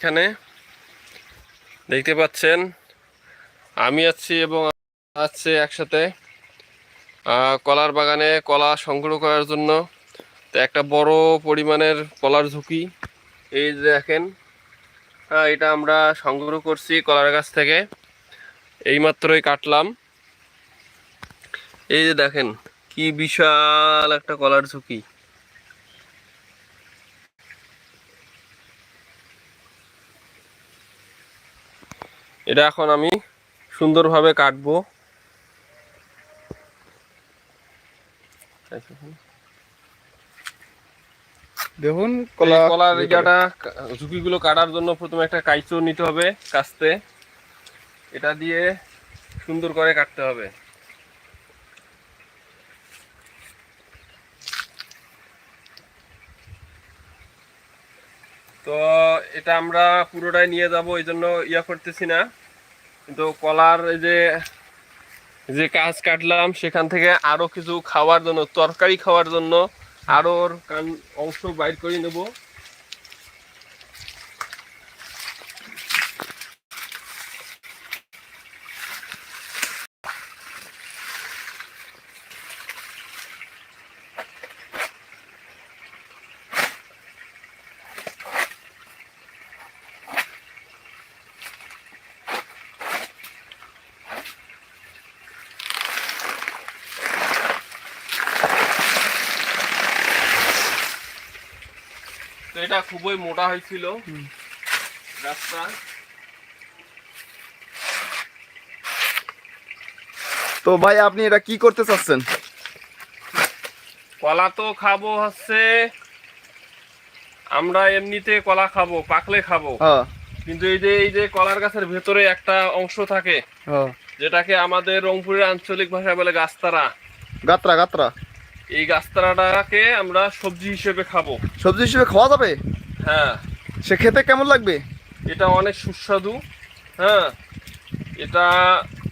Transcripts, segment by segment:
এখানে দেখতে পাচ্ছেন, আমি আছি এবং আছে একসাথে কলার বাগানে কলা সংগ্রহ করার জন্য। তো একটা বড় পরিমাণের কলার ঝুঁকি। এই দেখেন হ্যাঁ এটা আমরা সংগ্রহ করছি কলার গাছ থেকে। এইমাত্রই কাটলাম। এই যে দেখেন, কি বিশাল একটা কলার ঝুঁকি। এটা এখন আমি সুন্দরভাবে কাটবো। দেখুন কলা কলা কলার ইয়াটা ঝুঁকিগুলো কাটার জন্য প্রথমে একটা কাইচো নিতে হবে কাস্তে। এটা দিয়ে সুন্দর করে কাটতে হবে। তো এটা আমরা পুরোটাই নিয়ে যাব, এই জন্য ইয়া করতেছি না। কিন্তু কলার এই যে যে কাজ কাটলাম, সেখান থেকে আরও কিছু খাওয়ার জন্য, তরকারি খাওয়ার জন্য আরও অংশ বাইর করে নেব। এটা খুবই মোটা হয়েছিল। গাছটা তো ভাই আপনি এটা কি করতে চাচ্ছেন? কলা তো খাব হচ্ছে আমরা এমনিতে কলা খাব পাকলে খাব। হ্যাঁ। কিন্তু এই যে এই যে কলার গাছের ভেতরে একটা অংশ থাকে হ্যাঁ। যেটাকে আমাদের রংপুরের আঞ্চলিক ভাষায় বলে গাছতারা। গাত্রা গাত্রা। এই গাছতারাটাকে আমরা সবজি হিসেবে খাব। সবজি হিসেবে খাওয়া যাবে? হ্যাঁ। সে খেতে কেমন লাগবে? এটা অনেক সুস্বাদু হ্যাঁ। এটা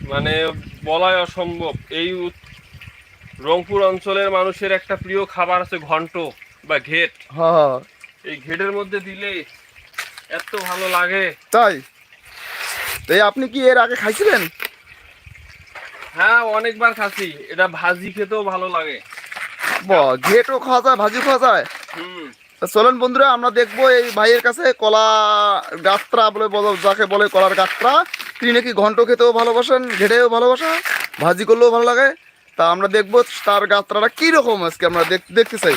মানে বলাই অসম্ভব। এই রংপুর অঞ্চলের মানুষের একটা প্রিয় খাবার আছে ঘন্ট বা ঘেট। হ্যাঁ হ্যাঁ। এই ঘেটের মধ্যে দিলে এত ভালো লাগে। তাই? তো এই আপনি কি এর আগে খাইছিলেন? হ্যাঁ অনেকবার খাচ্ছি। এটা ভাজি খেতেও ভালো লাগে। বা ঘেটও খাওয়া যায় ভাজি খাওয়া যায়। চলেন বন্ধুরা আমরা দেখব এই ভাইয়ের কাছে কলা গাত্রা বলে যাকে বলে কলার গাত্রা। তিনি নাকি ঘন্ট খেতেও ভালোবাসেন ঘেটেও ভালোবাসেন ভাজি করলেও ভালো লাগে। তা আমরা দেখব তার গাত্রাটা কি রকম আজকে আমরা দেখ- দেখতে চাই।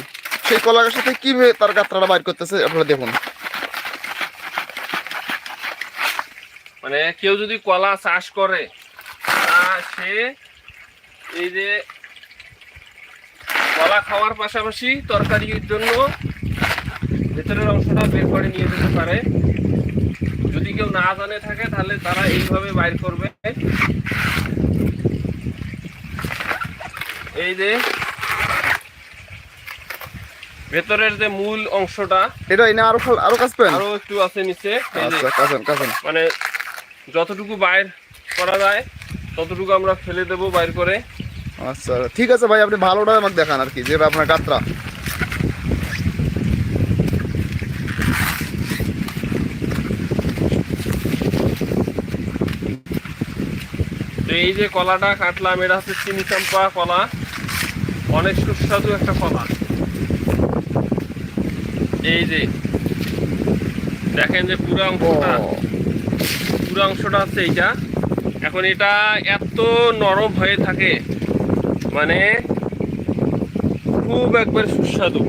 সেই কলা গাছের থেকে কীভাবে তার গাত্রাটা বাইর করতেছে আপনারা দেখুন। মানে কেউ যদি কলা চাষ করে সে এই যে কলা খাওয়ার পাশাপাশি তরকারির জন্য ভেতরের অংশটা বের করে নিয়ে যেতে পারে। যদি কেউ না জানে থাকে তাহলে তারা এইভাবে বাইর করবে। এই যে ভেতরের যে মূল অংশটা এটা এনে আরও আরও কাজ পেন আরও একটু আছে নিচে আচ্ছা মানে যতটুকু বাইর করা যায় ততটুকু আমরা ফেলে দেব বাইর করে। আচ্ছা ঠিক আছে ভাই আপনি ভালোটা আমাকে দেখান আর কি যেটা আপনার গাত্রা। তো এই যে কলাটা কাটলাম এটা হচ্ছে চিনি চাম্পা কলা। অনেক সুস্বাদু একটা কলা। এই যে দেখেন যে পুরো অংশটা। পুরো অংশটা হচ্ছে এইটা। এখন এটা এত নরম হয়ে থাকে মানে খুব একবার সুস্বাদু।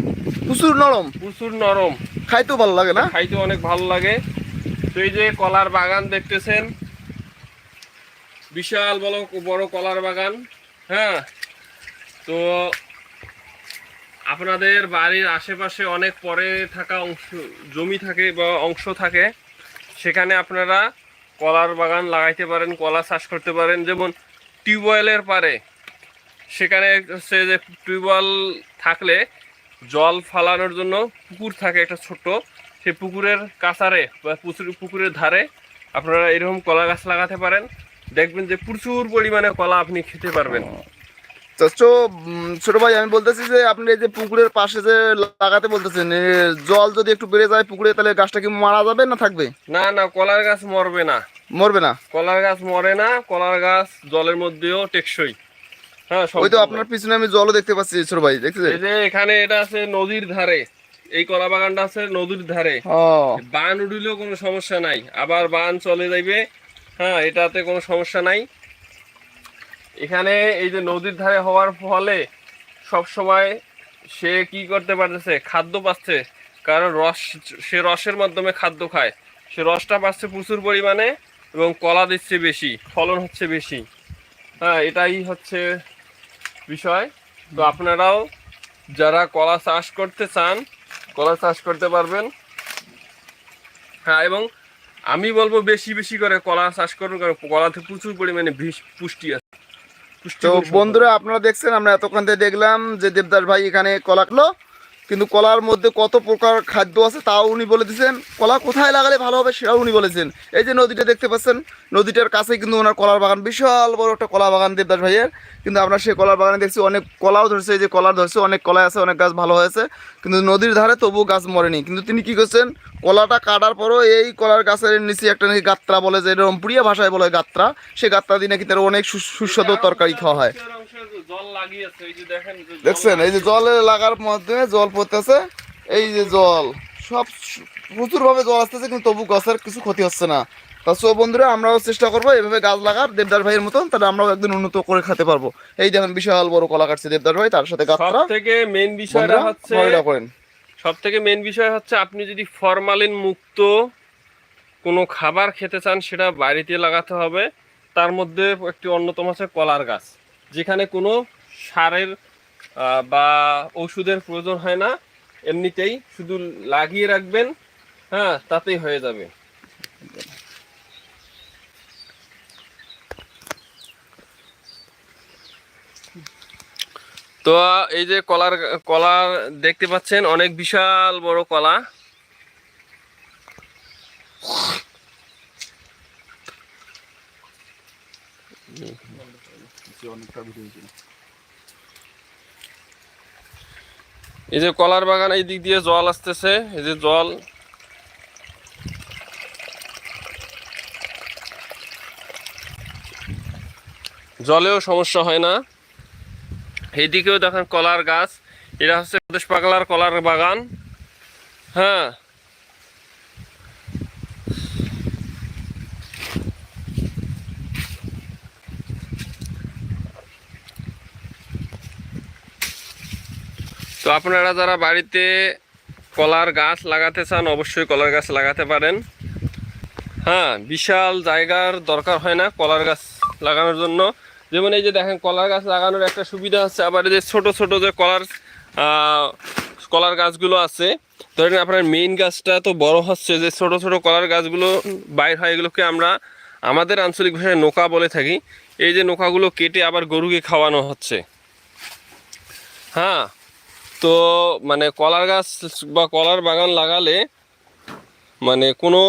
প্রচুর নরম। প্রচুর নরম। খাইতেও ভালো লাগে না? খাইতে অনেক ভালো লাগে। তো এই যে কলার বাগান দেখতেছেন বিশাল বড় বড় কলার বাগান হ্যাঁ? তো আপনাদের বাড়ির আশেপাশে অনেক পরে থাকা অংশ জমি থাকে বা অংশ থাকে সেখানে আপনারা কলার বাগান লাগাইতে পারেন কলা চাষ করতে পারেন। যেমন টিউবওয়েলের পারে। সেখানে হচ্ছে যে টিউবওয়েল থাকলে জল ফালানোর জন্য পুকুর থাকে একটা ছোট্ট। সেই পুকুরের কাছারে বা পুকুর- পুকুরের ধারে আপনারা এরকম কলা গাছ লাগাতে পারেন। দেখবেন যে প্রচুর পরিমাণে কলা আপনি খেতে পারবেন। ছোট ভাই আমি বলতেছি যে আপনি এই যে পুকুরের পাশে যে লাগাতে বলতেছেন জল যদি একটু বেড়ে যায় পুকুরে তাহলে গাছটা কি মারা যাবে না থাকবে? না না কলার গাছ মরবে না। মরবে না? কলার গাছ মরে না কলার গাছ জলের মধ্যেও টেকসই। ওই তো। আপনার পিছনে আমি জলও দেখতে পাচ্ছি ছোট ভাই দেখতেছেন এই যে এখানে এটা আছে নদীর ধারে। এই কলা বাগানটা আছে নদীর ধারে। বান উঠিলেও কোনো সমস্যা নাই। আবার বান চলে যাইবে হ্যাঁ এটাতে কোনো সমস্যা নাই। এখানে এই যে নদীর ধারে হওয়ার ফলে সব সময় সে কি করতে পারতেছে? খাদ্য পাচ্ছে। কারণ রস সে রসের মাধ্যমে খাদ্য খায়। সে রসটা পাচ্ছে প্রচুর পরিমাণে এবং কলা দিচ্ছে বেশি ফলন হচ্ছে বেশি। হ্যাঁ এটাই হচ্ছে বিষয়। তো আপনারাও যারা কলা চাষ করতে চান কলা চাষ করতে পারবেন। হ্যাঁ এবং আমি বলব বেশি বেশি করে কলা চাষ করুন কারণ কলাতে প্রচুর পরিমাণে পুষ্টি আছে। পুষ্টি তো বন্ধুরা আপনারা দেখছেন আমরা এতক্ষণ থেকে দেখলাম যে দেবদাস ভাই এখানে কলা কিন্তু কলার মধ্যে কত প্রকার খাদ্য আছে তাও উনি বলে দিয়েছেন কলা কোথায় লাগালে ভালো হবে সেটাও উনি বলেছেন। এই যে নদীটা দেখতে পাচ্ছেন, নদীটার কাছে কিন্তু ওনার কলার বাগান, বিশাল বড় একটা কলা বাগান দেবদাস ভাইয়ের। কিন্তু আমরা সেই কলার বাগানে দেখছি অনেক কলাও ধরছে, এই যে কলা ধরছে, অনেক কলা আছে, অনেক গাছ ভালো হয়েছে, কিন্তু নদীর ধারে তবুও গাছ মরেনি। কিন্তু তিনি কি করছেন, কলাটা কাটার পরও এই কলার গাছের নিচে একটা নাকি গাত্রা বলে যে রংপুরিয়া ভাষায় বলে গাত্রা সেই গাত্রা দিয়ে নাকি তার অনেক সুস্বাদু তরকারি খাওয়া হয়। দেখছেন এই যে জলে লাগার মাধ্যমে জল পড়তেছে এই যে জল সব প্রচুর ভাবে জল আসতেছে কিন্তু তবু গাছের কিছু ক্ষতি হচ্ছে না। তা সো বন্ধুরা আমরাও চেষ্টা করব এইভাবে গাছ লাগার দেবদার ভাইয়ের মতন তাহলে আমরাও একদিন উন্নত করে খেতে পারব। এই দেখেন বিশাল বড় কলা কাটছে দেবদার ভাই তার সাথে গাছটা। থেকে মেন বিষয়টা হচ্ছে করেন। সব থেকে মেন বিষয় হচ্ছে আপনি যদি ফরমালিন মুক্ত কোনো খাবার খেতে চান সেটা বাড়িতে লাগাতে হবে। তার মধ্যে একটি অন্যতম হচ্ছে কলার গাছ। যেখানে কোনো সারের বা ওষুধের প্রয়োজন হয় না, এমনিতেই শুধু লাগিয়ে রাখবেন হ্যাঁ তাতেই হয়ে যাবে। তো এই যে কলার কলার দেখতে পাচ্ছেন, অনেক বিশাল বড় কলা। এই যে কলার বাগান এই দিক দিয়ে জল আসতেছে, এই যে জল। জলেও সমস্যা হয় না। এইদিকেও দেখেন কলার গাছ, এটা হচ্ছে প্রদেশ পাগলার কলার বাগান। হ্যাঁ। তো আপনারা যারা বাড়িতে কলার গাছ লাগাতে চান, অবশ্যই কলার গাছ লাগাতে পারেন। হ্যাঁ বিশাল জায়গার দরকার হয় না কলার গাছ লাগানোর জন্য। যেমন এই যে দেখেন, কলার গাছ লাগানোর একটা সুবিধা আছে আবার এই যে ছোট ছোট যে কলার কলার গাছগুলো আছে, ধরেন আপনার মেইন গাছটা তো বড় হচ্ছে, যে ছোট ছোট কলার গাছগুলো বাইর হয়, এগুলোকে আমরা আমাদের আঞ্চলিক ভাষায় নোকা বলে থাকি। এই যে নৌকাগুলো কেটে আবার গরুকে খাওয়ানো হচ্ছে। হ্যাঁ তো মানে কলার গাছ বা কলার বাগান লাগালে মানে কোনো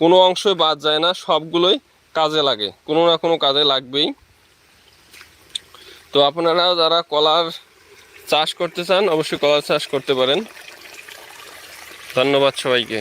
কোনো অংশই বাদ যায় না, সবগুলোই কাজে লাগে, কোনো না কোনো কাজে লাগবেই। তো আপনারাও যারা কলার চাষ করতে চান, অবশ্যই কলার চাষ করতে পারেন। ধন্যবাদ সবাইকে।